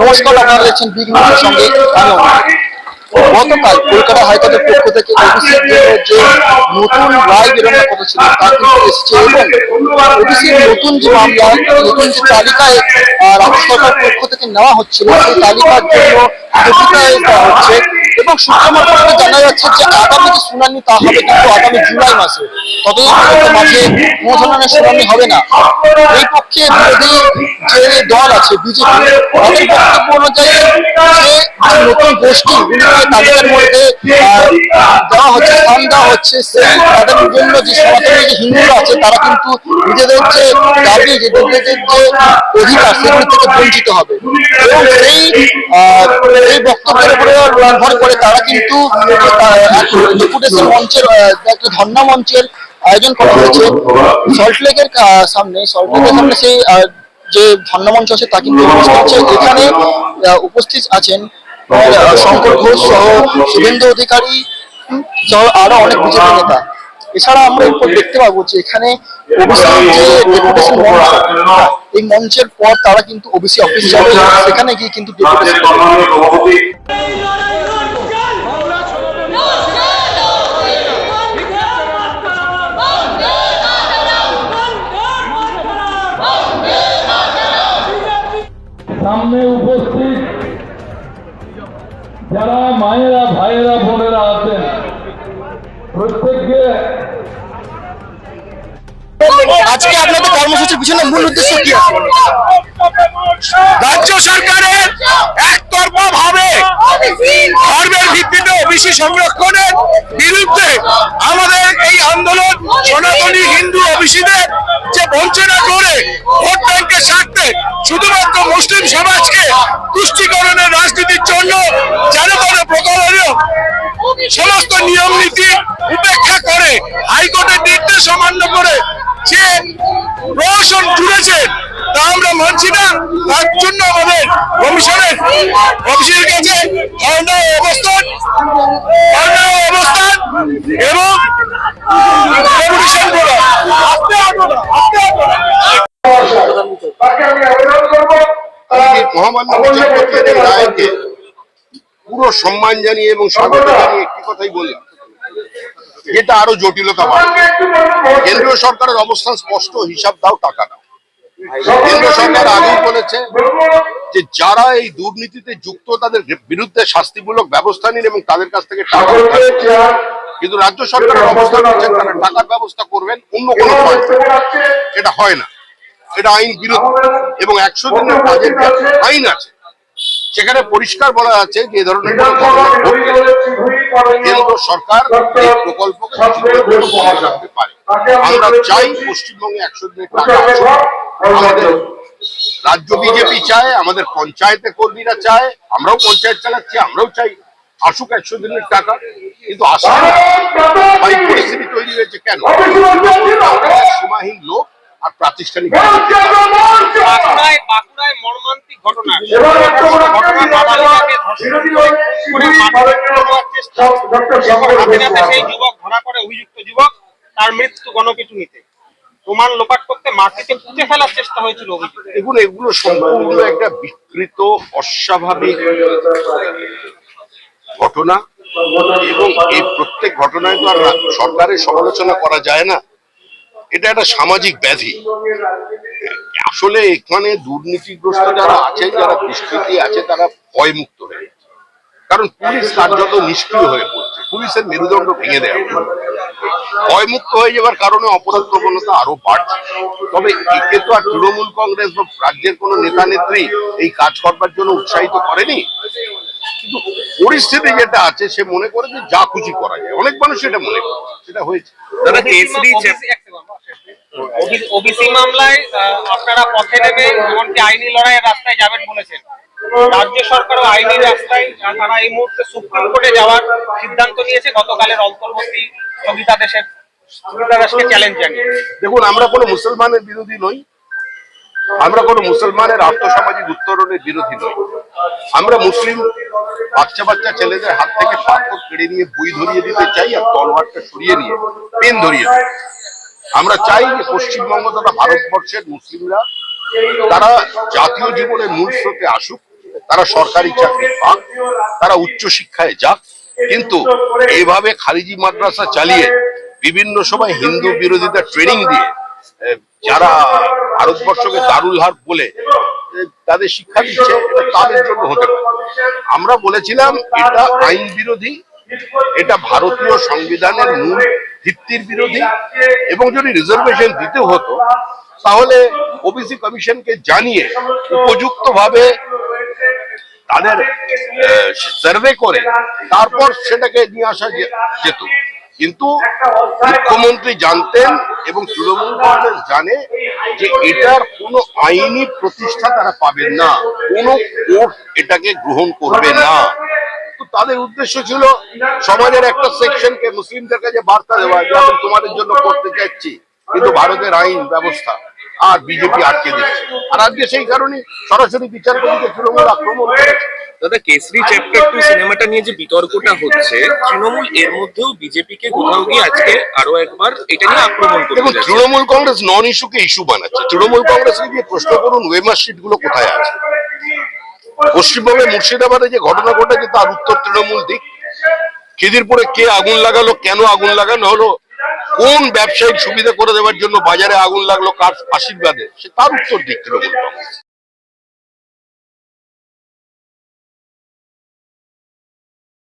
নমস্কার আপনারা দেখছেন বিগ নিউজের সঙ্গে আমি গতকাল কলকাতা হাইকোর্টের পক্ষ থেকে যে নতুন রায় বেরোনোর কথা ছিল তা কিন্তু এসেছে এবং ওবিসির নতুন যে মামলা নতুন যে তালিকায় রাজ্য সরকার পক্ষ থেকে নেওয়া হচ্ছিল সেই তালিকার জন্য হচ্ছে। এবং সূত্র জানা যাচ্ছে যে আগামী যে শুনানি তা হবে কিন্তু আগামী জুলাই মাসে। তবে মাঝে কোনো ধরনের শুনানি হবে না? এই পক্ষে বিরোধী যে দল আছে, বিজেপি, তাদের বক্তব্য অনুযায়ী যে নতুন গোষ্ঠী বিভিন্ন তালিকার মধ্যে দেওয়া হচ্ছে স্থান দেওয়া হচ্ছে সেই তাদের জন্য যে যে হিন্দুরা আছে, তারা কিন্তু নিজেদের যে দাবি, যে নিজেদের যে অধিকার, সেগুলি থেকে বঞ্চিত হবে। এবং সেই এই বক্তব্যের উপরে নির্ভর করে তারা কিন্তু ডেপুটেশন মঞ্চের একটা মঞ্চের আয়োজন করা হয়েছে। সল্টলেকের সামনে সল্টলেকের সামনে সেই যে ধর্ণা মঞ্চ আছে, তা কিন্তু এখানে উপস্থিত আছেন শঙ্কর ঘোষ সহ শুভেন্দু অধিকারী, সহ আরও অনেক বিজেপি নেতা। এছাড়া আমরা এরপর দেখতে পাবো যে এখানে ওবিসি মঞ্চ, এই মঞ্চের পর তারা কিন্তু ওবিসি অফিস যাবে সেখানে গিয়ে কিন্তু ডেপুটেশন। সামনে উপস্থিত যারা মায়েরা, ভাইয়েরা, বোনেরা আছেন, প্রত্যেককে আজকে আপনাদের কর্মসূচির পিছনে মূল উদ্দেশ্য কি আছে? রাজ্য সরকারের একতরফা ভাবে ধর্মের ভিত্তিতে ওবিসি সংরক্ষণের বিরুদ্ধে আমাদের এই আন্দোলন, সনাতনী হিন্দু ওবিসিদের যে বঞ্চনা করে ভোট ব্যাংকের স্বার্থে শুধুমাত্র মুসলিম সমাজকে তুষ্টিকরণের রাজনীতির জন্য যেন কোনো প্রকারের সমস্ত নিয়ম নীতি উপেক্ষা করে হাইকোর্টের নির্দেশ অমান্য করে যে প্রশাসন জুড়েছে তা আমরা মানছি না। তার জন্য আমাদের কমিশনের অফিসের কাছে অবস্থান অবস্থান এবং পুরো সম্মান জানিয়ে এবং স্বাগত জানিয়ে একটি কথাই বললাম। যেটা আরও জটিলতা বাড়বে কেন্দ্রীয় সরকারের অবস্থান স্পষ্ট হিসাব দাও টাকা দাও। কেন্দ্র সরকার আগেই বলেছে যে যারা এই দুর্নীতিতে যুক্ত তাদের বিরুদ্ধে শাস্তিমূলক ব্যবস্থা নিন এবং তাদের কাছ থেকে টাকা কিন্তু রাজ্য সরকারের অবস্থান হচ্ছে তারা টাকার ব্যবস্থা করবেন অন্য কোনো এটা হয় না। এটা আইন বিরোধী এবং একশো দিনের কাজের আইন আছে। সেখানে পরিষ্কার বলা আছে যে ধরনের কোনো ঘটনা ঘটলে কেন্দ্র সরকার এই প্রকল্পকে জন্য রাখতে পারে। আমরা চাই পশ্চিমবঙ্গে একশো দিনের টাকা আমাদের রাজ্য বিজেপি চায় আমাদের পঞ্চায়েতে কর্মীরা চায় আমরাও পঞ্চায়েত চালাচ্ছি আমরাও চাই। আসুক একশো দিনের টাকা কিন্তু আসলে পরিস্থিতি তৈরি হয়েছে কেন? সীমাহীন লোক আর প্রাতিষ্ঠানিক বাঁকুড়ায় বাঁকুড়ায় মর্মান্তিক ঘটনা। সেই যুবক ধরা পড়ে অভিযুক্ত যুবক তার মৃত্যু গণপিটুনিতে। প্রমাণ লোপাট করতে মাটিতে পুঁতে ফেলার চেষ্টা হয়েছিল এগুলো এগুলো সম্পূর্ণ একটা বিকৃত অস্বাভাবিক ঘটনা। এবং এই প্রত্যেক ঘটনায় তো আর সরকারের সমালোচনা করা যায় না। এটা একটা সামাজিক ব্যাধি। আসলে এখানে দুর্নীতিগ্রস্ত যারা আছে যারা দুষ্কৃতি আছে তারা ভয়মুক্ত হয়ে কারণ পুলিশ কার্যত নিষ্ক্রিয় হয়ে পড়ছে। পুলিশের মেরুদণ্ড ভেঙে দেওয়া ভয়মুক্ত হয়ে যাওয়ার কারণে অপরাধ প্রবণতা আরও বাড়ছে। তবে একে তো আর তৃণমূল কংগ্রেস বা রাজ্যের কোনো নেতা নেত্রী এই কাজ করবার জন্য উৎসাহিত করেনি। কিন্তু পরিস্থিতি যেটা আছে, সে মনে করে যে যা খুশি করা যায়। অনেক মানুষ সেটা মনে করে। সেটা হয়েছে। ওবিসি মামলায় আপনারা পথে নেমে এমনকি আইনি লড়াইয়ের রাস্তায় যাবেন বলেছেন। রাজ্য সরকারও আইনি রাস্তায় তারা এই মুহূর্তে সুপ্রিম কোর্টে যাওয়ার সিদ্ধান্ত নিয়েছে গতকালের অন্তর্বর্তী স্থগিতাদেশের চ্যালেঞ্জ জানিয়ে। দেখুন আমরা কোনো মুসলমানের বিরোধী নই আমরা কোনো মুসলমানের আর্থসামাজিক উত্তরণের বিরোধী নই। আমরা মুসলিম বাচ্চা বাচ্চা ছেলেদের হাত থেকে পাথর কেড়ে নিয়ে বই ধরিয়ে দিতে চাই আর তলোয়ারটা সরিয়ে নিয়ে পেন ধরিয়ে দিতে আমরা চাই যে পশ্চিমবঙ্গ তথা ভারতবর্ষের মুসলিমরা তারা জাতীয় জীবনের মূল স্রোতে আসুক, তারা সরকারি চাকরি পাক, তারা উচ্চ শিক্ষায় যাক। কিন্তু এইভাবে খারিজি মাদ্রাসা চালিয়ে বিভিন্ন সময় হিন্দু বিরোধীদের ট্রেনিং দিয়ে যারা ভারতবর্ষকে দারুল হার বলে তাদের শিক্ষা দিচ্ছে তাদের জন্য হতে পারে। আমরা বলেছিলাম, এটা আইন বিরোধী, এটা ভারতীয় সংবিধানের মূল ভিত্তির বিরোধী এবং যদি রিজার্ভেশন দিতে হতো, তাহলে ওবিসি কমিশনকে জানিয়ে উপযুক্তভাবে তাদের সার্ভে করে তারপর সেটাকে নিয়ে আসা যেত। কিন্তু মুখ্যমন্ত্রী জানতেন এবং তৃণমূল কংগ্রেস জানে যে এটার কোনো আইনি প্রতিষ্ঠা তারা পাবেন না। কোনো কোর্ট এটাকে গ্রহণ করবে না। তাদের উদ্দেশ্য ছিল সমাজের একটা সেকশনকে মুসলিমদের কাছে বার্তা দেওয়া যে আমি তোমাদের জন্য করতে চাচ্ছি কিন্তু ভারতের আইন ব্যবস্থা আর বিজেপি আটকে দিচ্ছে। আর আজকে সেই কারণে সরাসরি বিচারপতিকে তৃণমূল আক্রমণ করেছে দাদা কেসরি চ্যাপ্টার টু সিনেমাটা নিয়ে যে বিতর্কটা হচ্ছে তৃণমূল এর মধ্যেও বিজেপিকে কোথাও গিয়ে আজকে আরও একবার এটা নিয়ে আক্রমণ দেখুন তৃণমূল কংগ্রেস নন ইস্যুকে ইস্যু বানাচ্ছে। তৃণমূল কংগ্রেস কংগ্রেসকে গিয়ে প্রশ্ন করুন ওয়েমার শিটগুলো কোথায় আছে? পশ্চিমবঙ্গে মুর্শিদাবাদে যে ঘটনা ঘটেছে তার উত্তর তৃণমূল দিক। খিদিরপুরে কে আগুন লাগালো, কেন আগুন লাগানো হলো, কোন ব্যবসায়িক সুবিধা করে দেওয়ার জন্য বাজারে আগুন লাগল, কার আশীর্বাদে, সে তার উত্তর দিক তৃণমূল কংগ্রেস।